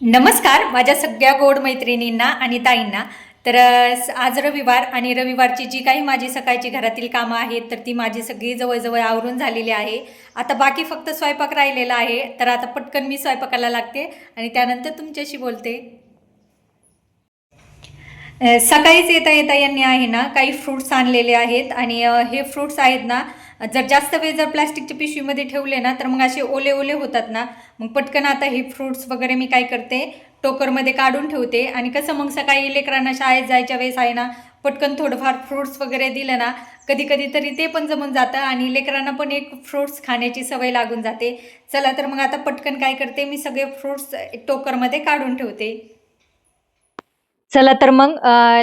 नमस्कार माझ्या सगळ्या गोड मैत्रिणींना आणि ताईंना. तर आज रविवार आणि रविवारची जी काही माझी सकाळची घरातील कामं आहेत तर ती माझी सगळी जवळजवळ आवरून झालेली आहे. आता बाकी फक्त स्वयंपाक राहिलेला आहे तर आता पटकन मी स्वयंपाकाला लागते आणि त्यानंतर तुमच्याशी बोलते. सकाळीच येता येता यांनी आहे ना काही फ्रूट्स आणलेले आहेत आणि हे फ्रूट्स आहेत ना जर जास्त वेळ जर प्लास्टिकच्या पिशवीमध्ये ठेवले ना तर मग असे ओले ओले होतात ना. मग पटकन आता हे फ्रूट्स वगैरे मी काय करते टोकरमध्ये काढून ठेवते. आणि कसं मग सकाळी लेकरांना शाळेत जायच्या वेळेस आहे ना पटकन थोडंफार फ्रूट्स वगैरे दिलं ना कधी कधी तरी ते पण जमून जातं. आणि लेकरांना पण एक फ्रूट्स खाण्याची सवय लागून जाते. चला तर मग आता पटकन काय करते मी सगळे फ्रूट्स टोकरमध्ये काढून ठेवते. चला तर मग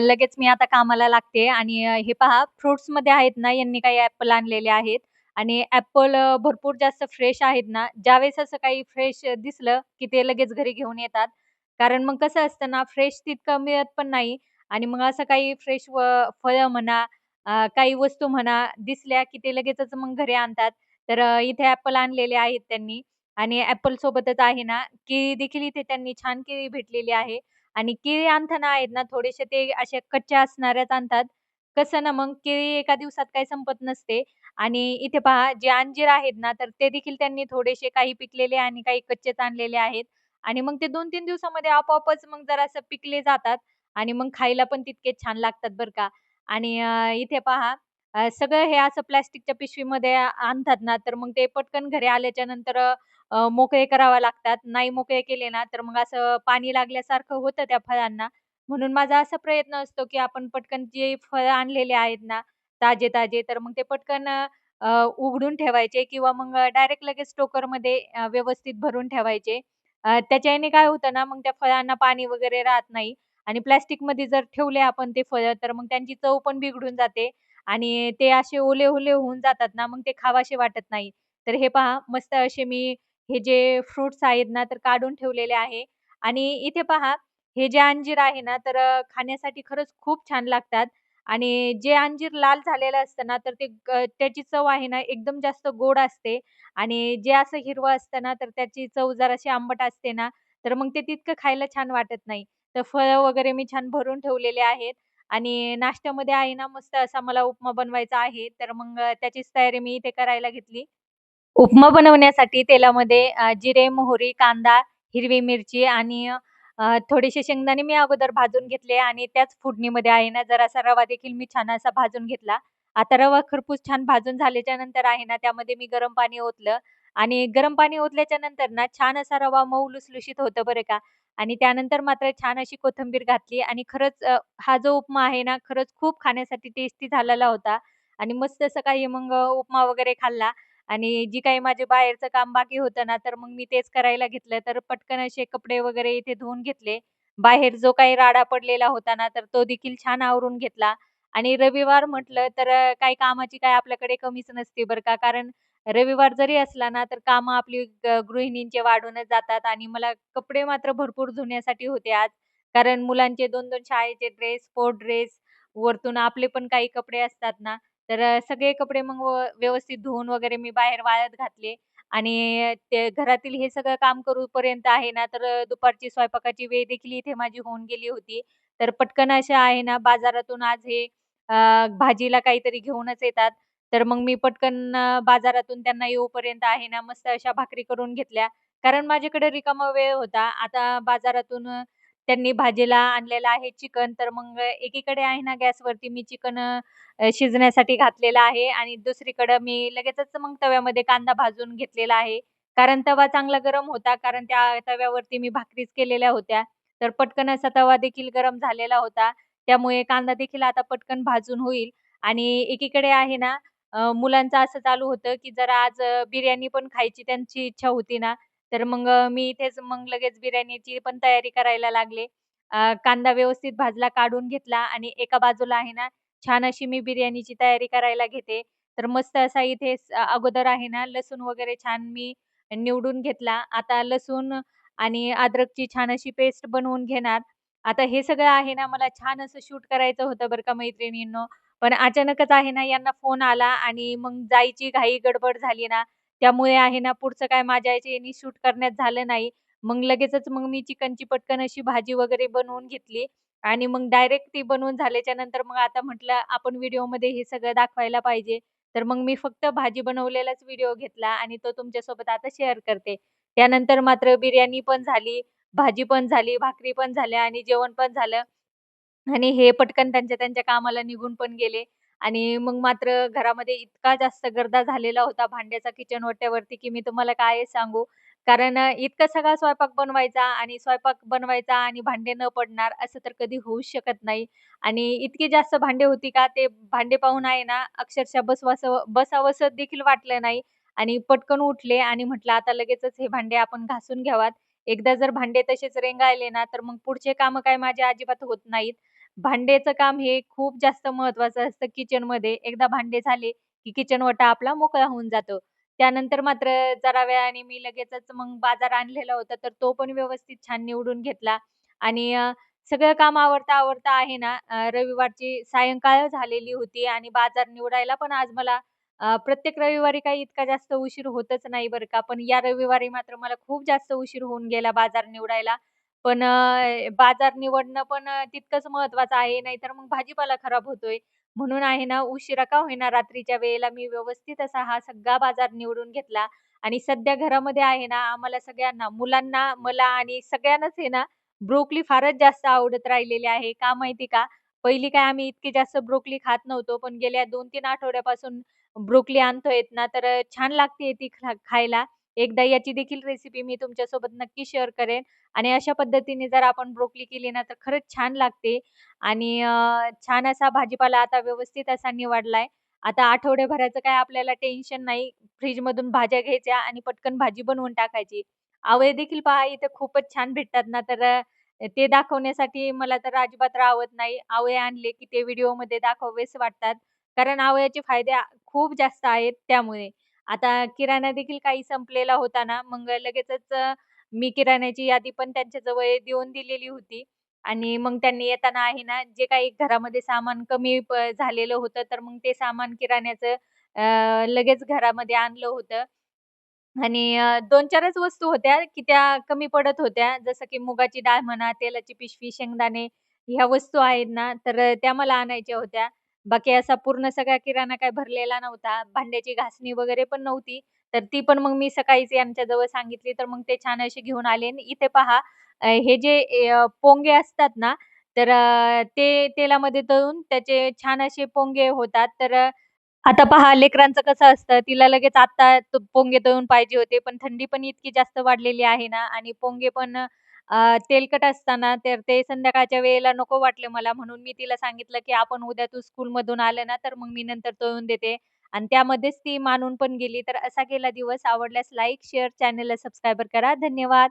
लगेच मी आता कामाला लागते आणि हे पहा फ्रुट्समध्ये आहेत ना यांनी काही ऍपल आणलेले आहेत आणि ऍपल भरपूर जास्त फ्रेश आहेत ना. ज्यावेळेस असं काही फ्रेश दिसलं की ते लगेच घरी घेऊन येतात. कारण मग कसं असतं ना फ्रेश तितकं मिळत पण नाही आणि मग असं काही फ्रेश व फळं म्हणा काही वस्तू म्हणा दिसल्या की ते लगेचच मग घरी आणतात. तर इथे ॲपल आणलेले आहेत त्यांनी आणि ऍपल सोबतच आहे ना केळी देखील इथे त्यांनी छान केळी भेटलेली आहे. आणि केळी आणताना आहेत ना थोडेसे ते असे कच्च्या असणाऱ्याच आणतात. कसं ना मग केळी एका दिवसात काही संपत नसते आणि इथे पहा जे अंजीर आहेत ना, तर ते देखील त्यांनी थोडेसे काही पिकलेले आणि काही कच्चेच आणलेले आहेत आणि मग ते 2-3 दिवसामध्ये आपोआपच मग जरासं पिकले जातात आणि मग खायला पण तितके छान लागतात बरं का. आणि इथे पहा सगळं हे असं प्लास्टिकच्या पिशवीमध्ये आणतात ना, तर मग ते पटकन घरी आल्याच्यानंतर मोकळे करावे लागतात. नाही मोकळे केले ना, तर मग असं पाणी लागल्यासारखं होतं त्या फळांना. म्हणून माझा असा प्रयत्न असतो, की आपण पटकन जे फळं आणलेले आहेत ना, ताजे-ताजे, तर मग ते पटकन उघडून ठेवायचे किंवा मग डायरेक्ट लगेच टोकरमध्ये व्यवस्थित भरून ठेवायचे. त्याच्याने काय होतं ना, मग त्या फळांना पाणी वगैरे राहत नाही आणि प्लास्टिकमध्ये जर ठेवले आपण ते फळं, तर मग त्यांची चव पण बिघडून जाते आणि ते असे ओले-ओले होऊन जातात ना, मग ते खावासे वाटत नाही. तर हे पहा, मस्त असे मी हे जे फ्रुट्स आहेत ना, तर काढून ठेवलेले आहे आणि इथे पहा, हे जे अंजीर आहे ना, तर खाण्यासाठी खरंच खूप छान लागतात आणि जे अंजीर लाल झालेलं असतं ना, तर ते त्याची चव आहे ना, एकदम जास्त गोड असते आणि जे असं हिरवं असतं ना, तर त्याची चव जराशी आंबट असते ना, तर मग ते तितकं खायला छान वाटत नाही. तर फळं वगैरे मी छान भरून ठेवलेले आहेत आणि नाश्त्यामध्ये आहे ना, मस्त असा मला उपमा बनवायचा आहे, तर मग त्याचीच तयारी मी इथे करायला घेतली. उपमा बनवण्यासाठी तेलामध्ये अ, जिरे, मोहरी, कांदा, हिरवी मिरची आणि अ, थोडेसे शेंगदाणे मी अगोदर भाजून घेतले आणि त्याच फोडणीमध्ये आहे ना, जरासा रवा देखील मी छान असा भाजून घेतला. आता रवा खरपूस छान भाजून झाल्याच्यानंतर आहे ना, त्यामध्ये मी गरम पाणी ओतलं आणि गरम पाणी ओतल्याच्या नंतर ना, छान असा रवा मऊ लुसलुशीत होतं बरं का आणि त्यानंतर मात्र छान अशी कोथिंबीर घातली आणि खरंच अ, हा जो उपमा आहे ना, खरंच खूप खाण्यासाठी टेस्टी झालेला होता आणि मस्त सकाळी मग उपमा वगैरे खाल्ला. आणि जी काही माझे बाहेरचं काम बाकी होतं ना, तर मग मी तेच करायला घेतलं. तर पटकन असे कपडे वगैरे इथे धुवून घेतले. बाहेर जो काही राडा पडलेला होता ना, तर तो देखील छान आवरून घेतला. आणि रविवार म्हटलं तर अ, काही कामाची काय आपल्याकडे कमीच नसते बरं का. कारण रविवार जरी असला ना, तर कामं आपली ग गृहिणींचे वाढूनच जातात आणि मला कपडे मात्र भरपूर धुण्यासाठी होते आज. कारण मुलांचे 2-2 शाळेचे ड्रेस, स्पोर्ट ड्रेस, वरतून आपले पण काही कपडे असतात ना, तर अ, सगळे कपडे मग व व्यवस्थित धुवून वगैरे मी बाहेर वाळत घातले आणि ते घरातील हे सगळं काम करूपर्यंत आहे ना, तर अ, दुपारची स्वयंपाकाची वेळ देखील इथे माझी होऊन गेली होती. तर पटकन अशा आहे ना, बाजारातून आज हे अ, भाजीला काहीतरी घेऊनच येतात. तर मग मी पटकन बाजारातून त्यांना येऊपर्यंत आहे ना, मस्त अशा भाकरी करून घेतल्या. कारण माझ्याकडे रिकामा वेळ होता. आता बाजारातून त्यांनी भाजीला आणलेलं आहे चिकन, तर मग एकीकडे आहे ना, गॅसवरती मी चिकन शिजण्यासाठी घातलेला आहे आणि दुसरीकडं मी लगेचच मग तव्यामध्ये कांदा भाजून घेतलेला आहे. कारण तवा चांगला गरम होता. कारण त्या तव्यावरती मी भाकरीच केलेल्या होत्या. तर पटकन असा तवा देखील गरम झालेला होता. त्यामुळे कांदा देखील आता पटकन भाजून होईल आणि एकीकडे आहे ना मुलांचं असं चालू होतं, की जरा आज बिर्याणी पण खायची त्यांची इच्छा होती ना, तर मग मी इथेच मग लगेच बिर्याणीची पण तयारी करायला लागले. कांदा व्यवस्थित भाजला, काढून घेतला आणि एका बाजूला आहे ना छान अशी मी बिर्याणीची तयारी करायला घेते. तर मस्त असा इथे अगोदर आहे ना, लसूण वगैरे छान मी निवडून घेतला. आता लसूण आणि अद्रकची छान अशी पेस्ट बनवून घेणार. आता हे सगळं आहे ना, मला छान असं शूट करायचं होतं बरं का मैत्रिणींनो. पण अचानकच आहे ना, यांना फोन आला आणि मग जायची घाई गडबड झाली ना, त्यामुळे आहे ना, पुढचं काय माझ्या यांनी शूट करण्यात झालं नाही. मग लगेचच मग मी चिकनची पटकन अशी भाजी वगैरे बनवून घेतली आणि मग डायरेक्ट ती बनवून झाल्याच्यानंतर मग आता म्हटलं आपण व्हिडिओमध्ये हे सगळं दाखवायला पाहिजे. तर मग मी फक्त भाजी बनवलेलाच व्हिडिओ घेतला आणि तो तुमच्यासोबत आता शेअर करते. त्यानंतर मात्र बिर्याणी पण झाली, भाजी पण झाली, भाकरी पण झाल्या आणि जेवण पण झालं. आणि हे पटकन त्यांच्या त्यांच्या कामाला निघून पण गेले आणि मग मात्र घरामध्ये इतका जास्त गर्दा झालेला होता भांड्याचा किचन ओट्यावरती, की मी तुम्हाला काय सांगू. कारण इतका सगळा स्वयंपाक बनवायचा आणि स्वयंपाक बनवायचा आणि भांडे न पडणार असं तर कधी होऊच शकत नाही. आणि इतकी जास्त भांडे होती का ते भांडे पाहून आहे ना अक्षरशः बसवासं बसावसं देखील वाटलं नाही आणि पटकन उठले आणि म्हटलं आता लगेचच हे भांडे आपण घासून घ्यावात. एकदा जर भांडे तसेच रेंगाळले ना, तर मग पुढचे कामं काय माझे अजिबात होत नाहीत. भांड्याचं काम हे खूप जास्त महत्वाचं असतं किचनमध्ये. एकदा भांडे झाले, की किचन ओटा आपला मोकळा होऊन जातो. त्यानंतर मात्र जरा वेळाने मी लगेचच मग बाजार आणलेला होता, तर तो पण व्यवस्थित छान निवडून घेतला आणि अ, सगळं काम आवरता-आवरता आहे ना अ, रविवारची सायंकाळ झालेली होती आणि बाजार निवडायला पण आज मला अ, प्रत्येक रविवारी काही इतका जास्त उशीर होतच नाही बरं का. पण या रविवारी मात्र मला खूप जास्त उशीर होऊन गेला बाजार निवडायला. पण अ, बाजार निवडणं पण अ, तितकंच महत्त्वाचं आहे, नाहीतर मग भाजीपाला खराब होतोय. म्हणून आहे ना, उशिरा का होईना रात्रीच्या वेळेला मी व्यवस्थित असा हा सगळा बाजार निवडून घेतला आणि सध्या घरामध्ये आहे ना, आम्हाला सगळ्यांना, मुलांना, मला आणि सगळ्यांनाच आहे ना, ब्रोकली फारच जास्त आवडत राहिलेली आहे. का माहिती का? पहिली काय आम्ही इतकी जास्त ब्रोकली खात नव्हतो, पण गेल्या 2-3 आठवड्यापासून ब्रोकली आणतोयत ना, तर अ, छान लागते ती खा खायला. एकदा याची देखील रेसिपी मी तुमच्यासोबत नक्की शेअर करेन आणि अशा पद्धतीने जर आपण ब्रोकली केली ना, तर खरंच छान लागते आणि छान असा भाजीपाला आता व्यवस्थित असा निवडलाय. आता आठवड्याभराचं काय आपल्याला टेन्शन नाही. फ्रीजमधून भाज्या घ्यायच्या आणि पटकन भाजी बनवून टाकायची. आवळे देखील पहा इथं खूपच छान भेटतात ना, तर ते दाखवण्यासाठी मला तर अजिबात राहत नाही. आवळे आणले की ते व्हिडिओमध्ये दाखवावेच वाटतात. कारण आवळ्याचे फायदे खूप जास्त आहेत त्यामुळे. आता किराणा देखील काही संपलेला होता ना, मग लगेचच मी किराण्याची यादी पण त्यांच्याजवळ देऊन दिलेली होती आणि मग त्यांनी येताना आहे ना, जे काही घरामध्ये सामान कमी प झालेलं होतं, तर मग ते सामान किराण्याचं लगेच घरामध्ये आणलं होतं. आणि दोन चारच वस्तू होत्या, की त्या कमी पडत होत्या. जसं की मुगाची डाळ म्हणा, तेलाची पिशवी, शेंगदाणे ह्या वस्तू आहेत ना, तर त्या मला आणायच्या होत्या. बाकी असा पूर्ण सगळा किराणा काय भरलेला नव्हता. भांड्याची घासणी वगैरे पण नव्हती. तर ती पण मग मी सकाळीच यांच्याजवळ सांगितली, तर मग ते छान असे घेऊन आले. आणि इथे पहा अ, हे जे ए अ, पोंगे असतात ना, तर अ, ते तेलामध्ये तळून त्याचे छान असे पोंगे होतात. तर आता पहा लेकरांचं कसं असतं, तिला लगेच आता पोंगे तळून पाहिजे होते, पण थंडी पण इतकी जास्त वाढलेली आहे ना आणि पोंगे पण अ, तेलकट असताना तर ते संध्याकाळच्या वेळेला नको वाटले मला. म्हणून मी तिला सांगितलं, की "आपण उद्या तू स्कूलमधून आले ना, तर मग मी नंतर तळून देते." आणि त्यामध्येच ती मानून पण गेली. तर असा गेला दिवस. आवडल्यास लाईक, शेअर, चॅनलला सबस्क्राईबर करा. धन्यवाद.